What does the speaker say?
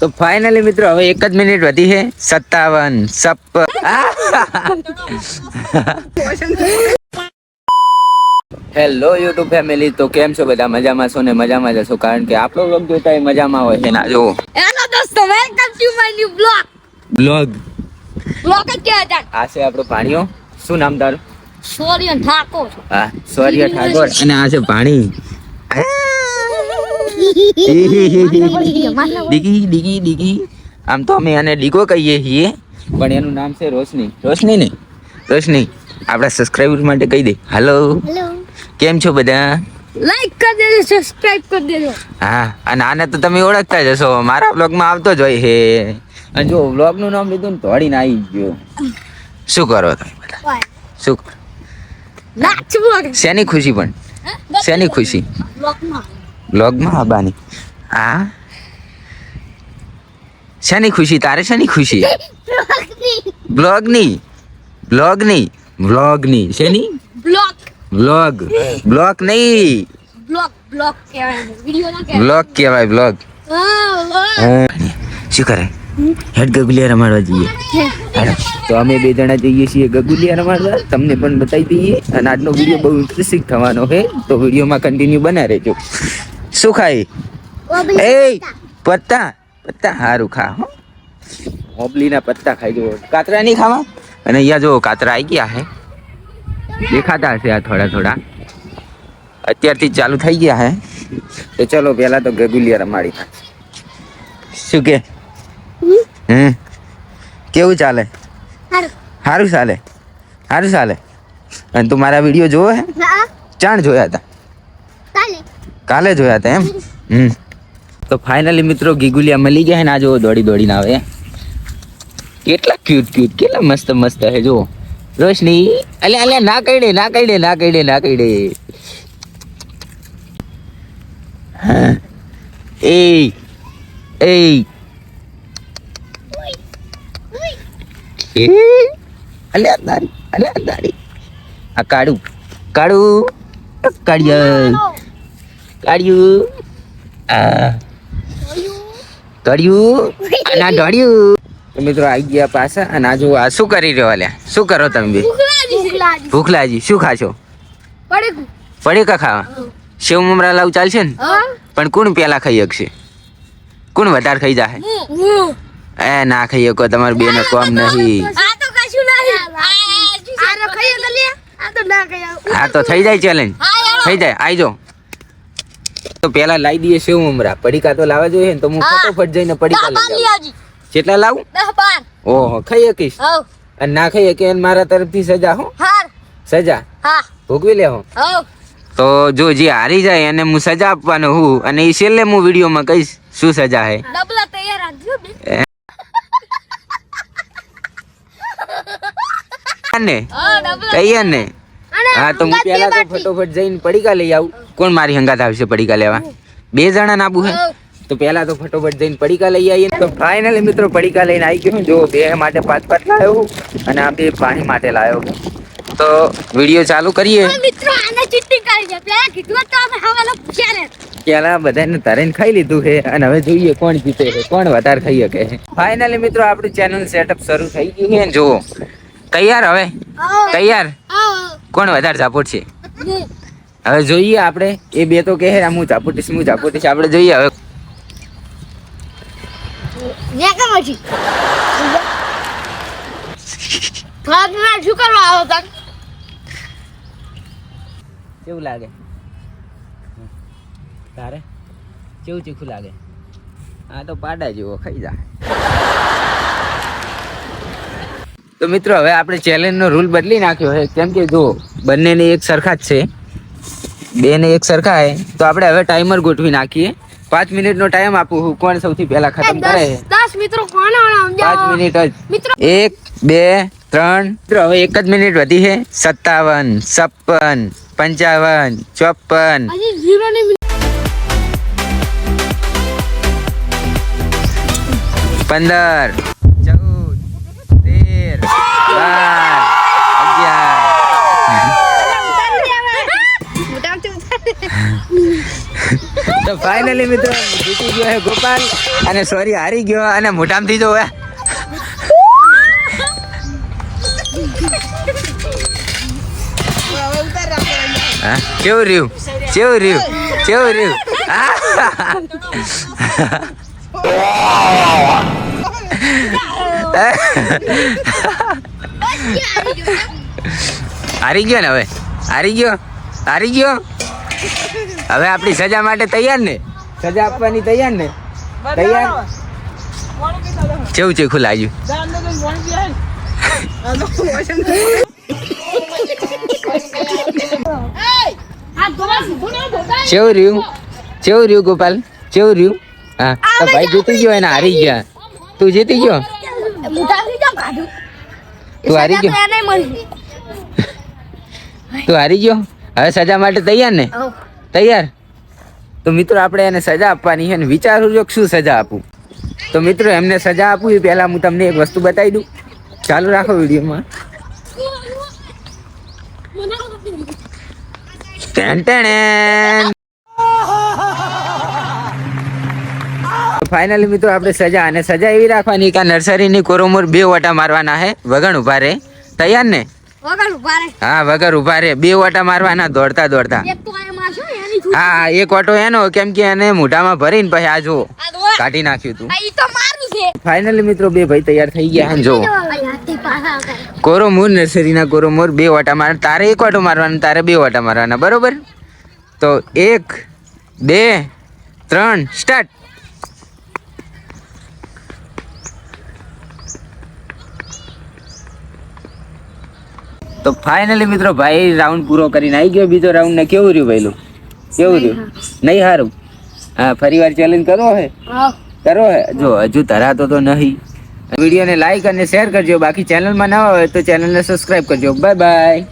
તો ફાઇનલી મિત્રો હવે એક જ મિનિટ વધી છે. સત્તાવન સપ હેલો યુટ્યુબ ફેમિલી તો કેમ છો બધા? મજામાં છો ને? મજામાં જશો કારણ કે આપણો બ્લોગ જોતા હોય મજામાં હોય છે ના જો હેલો દોસ્તો welcome to my new blog blog blog કે કહેવાય આ છે આપણો ભાણિયો શું નામ તારું? સોરિયન ઠાકોર. હા સોરિયન ઠાકોર. અને આ છે ભાણી ડીગી ડીગી ડીગી. આમ તો અમે એને ડીગો કહીએ છીએ પણ એનું નામ છે રોશની. રોશની ને? રોશની આપણા સબસ્ક્રાઇબર માટે કહી દે. હાલો કેમ છો બધા? લાઈક કરી દેજો સબસ્ક્રાઇબ કરી દેજો. હા અને આને તો તમે ઓળખતા જ હશો. મારા બ્લોગમાં આવતો જ હોય હે અને જો બ્લોગનું નામ લીધું ને તોડીને આવી ગયો. શું કરો તમે બધા? શું? શેની ખુશી પણ? શેની ખુશી? બ્લોગમાં આવવાની. હા શેની ખુશી? તારે શેની ખુશી? બ્લોગની બ્લોગની બ્લોગની શેની? બ્લોગ બ્લોગ બ્લોગ નહીં. બ્લોગ બ્લોગ કહેવાય. બ્લોગ કહેવાય. બ્લોગ શું કરે? હેડ ગગુલિયા રમાડવા જઈએ. તો અમે બે જણા જઈએ છીએ ગગુલિયા રમાડવા. તમને પણ બતાવી દઈએ. અને આજનો વીડિયો બહુ ઇન્ટરેસ્ટિંગ થવાનો છે. તો વિડીયોમાં કન્ટિન્યુ બના રહેજો. શું ખાય એ પત્તા. પત્તા. સારું ખા હો. મોબલીના પત્તા ખાઈ જુઓ. કાતરા નહીં ખાવા? અને અહીંયા જો કાતરા આવી ગયા હે. દેખાતા હશે આ થોડા થોડા. અત્યારથી જ ચાલુ થઈ ગયા હે. તો ચલો પહેલા તો ગગુલિયા રમાડી નાખીએ. શું કે? હમ? કેવું ચાલે? હારું. સારું ચાલે? સારું ચાલે? અને તું મારા વીડિયો જોવો હે? હા. ચાણ જોયા હતા. કાલે કાલે જોયા હતા એમ? હમ. તો ફાઇનલી મિત્રો ગીગુલિયા મળી ગયા ને આ જો દોડી દોડીને આવે. કેટલા ક્યુટ ક્યુટ કેટલા મસ્ત મસ્ત હે જો રોશની અલ્યા અલ્યા ના કઈડે ના કઈડે ના કઈડે ના કઈડે એ એ અલે દાડી અલ્યા દાડી આ કાળું કાળું, કાળિયા. તો મિત્રો આવી ગયા પાછા. અને આ જો આ શું કરી રહ્યો અલ્યા? શું કરો તમે બે? ભૂખલાજી. ભૂખલાજી ભૂખ લાગી શું ખાશો? પડે પડે કા ખાવા? સેવ મમરા લાવ ચાલશે ને? પણ કોણ પેલા ખાઈ શકશે? કોણ વધારે ખાઈ જાહે? એ ના ખાઈ શકો તમારે બેને કોમ નહીં. આ તો કશું નહીં. આ તો ખાઈ તો લે આ તો ના ખાઈ હા તો થઈ જાય. ચેલેન્જ થઈ જાય આઈજો તો પેલા લાવી દઈએ સેવ મમરા. પડીકા તો લાવવા જોઈએ ને તો હું. ફટોફટ જઈને પડીકા લઈ આવું કેટલા લાવું? ઓહો ખાઈ શકીશ? અને ના ખાઈ શકે મારા તરફથી સજા હો? સજા? ભોગવી લે હો? તો જો જે હારી જાય એને હું સજા આપવાનો હું અને એ છેલ્લે હું વિડીયોમાં કહીશ શું સજા હે. તૈયાર ને? હા તો હું પેલા તો ફટોફટ જઈને પડીકા લઈ આવું. કોણ મારી હંગાત આવશે પડીકા લેવા? બે જણા નાબુ હે તો પેલા તો ફટોફટ જઈને પડીકા લઈ આવીએ. તો ફાઇનલી મિત્રો પડીકા લઈને આવી ગયો જો બે માટે પાંચ પાંચ લાવ્યો અને આ બે પાણી માટે લાવ્યો તો વીડિયો ચાલુ કરીએ. મિત્રો આને ચીટિંગ કરી છે પેલા કીધું તો અમે હવાલો પૂછ્યા પેલા બધાને તરીને ખાઈ લીધું છે અને હવે જોઈએ કોણ જીતે છે કોણ વધારે ખાઈ શકે છે ફાઇનલી મિત્રો આપણું ચેનલ સેટઅપ શરૂ થઈ ગયું છે જુઓ તૈયાર હવે? તૈયાર? કોણ વધારે ઝાપોટ છે હવે જોઈએ આપણે. એ બે તો કહે હું ઝાપોટીશ હું ઝાપોટીશ આપણે જોઈએ હવે. કેવું લાગે? તારે? કેવું ચીખું લાગે? હા તો પાડા જેવો ખાઈ જા. તો મિત્રો હવે આપણે ચેલેન્જનો રૂલ બદલી નાખ્યો છે. કેમ કે જો બંનેને એક સરખા જ છે. બેને એક સરખા છે. તો આપણે હવે ટાઈમર ગોઠવી નાખીએ. પાંચ મિનિટનો ટાઈમ આપું હું કોણ સૌથી પહેલા ખતમ કરે છે? દસ મિત્રો કોને પાંચ મિનિટ જ. મિત્રો. એક બે ત્રણ. મિત્રો હવે એક જ મિનિટ વધી છે. સત્તાવન છપ્પન પંચાવન ચોપન. પંદર. તો ફાઇનલી મિત્રો, જીતી ગયો હે ગોપાલ. અને સોરી હારી ગયો અને મોટામથી જો હે. હા, કેવું રહ્યું? કેવું રહ્યું? કેવું રહ્યું? હારી ગયો ને હવે? હારી ગયો? હારી ગયો? હવે આપણી સજા માટે તૈયાર ને? સજા આપવાની તૈયાર ને? તૈયાર? કેવું છે ખુલ્લા આવ્યું કેવું રહ્યું? કેવું રહ્યું ગોપાલ? કેવું રહ્યું? હા ભાઈ જીતી ગયો એને હારી ગયા. તું જીતી ગયો? તું હારી ગયો? તું હારી ગયો? હવે સજા માટે તૈયાર ને? તૈયાર? તો મિત્રો આપણે એને સજા આપવાની છે અને વિચારું જો કે શું સજા આપું. તો મિત્રો એમને સજા આપું એ પહેલા હું તમને એક વસ્તુ બતાવી દઉં. ચાલુ રાખો વિડીયોમાં. ફાઇનલી મિત્રો આપણે સજા અને સજા એવી રાખવાની કે નર્સરીની કોરોમોર બે વટા મારવાના હે. વગણ ઊભા રે. તૈયાર ને? વગર ઊભા રહે હા વગર ઊભા રે. બે વટા મારવાના દોડતા દોડતા. હા એક વાટો એનો કેમ કે એને મોઢામાં ભરીને પછી આ જો કાઢી નાખ્યું તું. ફાઇનલી મિત્રો બે ભાઈ તૈયાર થઈ ગયા જો. કોરોમોર નર્સરીના કોરોમોર બે વાટા માર તારે એક વાટો મારવાનો તારે બે વાટા મારવાના બરોબર? તો એક બે ત્રણ સ્ટાર્ટ. તો ફાઇનલી મિત્રો ભાઈ રાઉન્ડ પૂરો કરીને આવી ગયો. બીજો રાઉન્ડ ને કેવું રહ્યું ભાઈલું? કેવું રહ્યું? નહીં હારું? હા ફરી વાર ચેલેન્જ કરો હે. કરો હે? જો હજુ ધરાતો તો નહીં. વિડીયોને લાઈક અને શેર કરજો. બાકી ચેનલમાં નવા હોય તો ચેનલને સબસ્ક્રાઈબ કરજો. Bye bye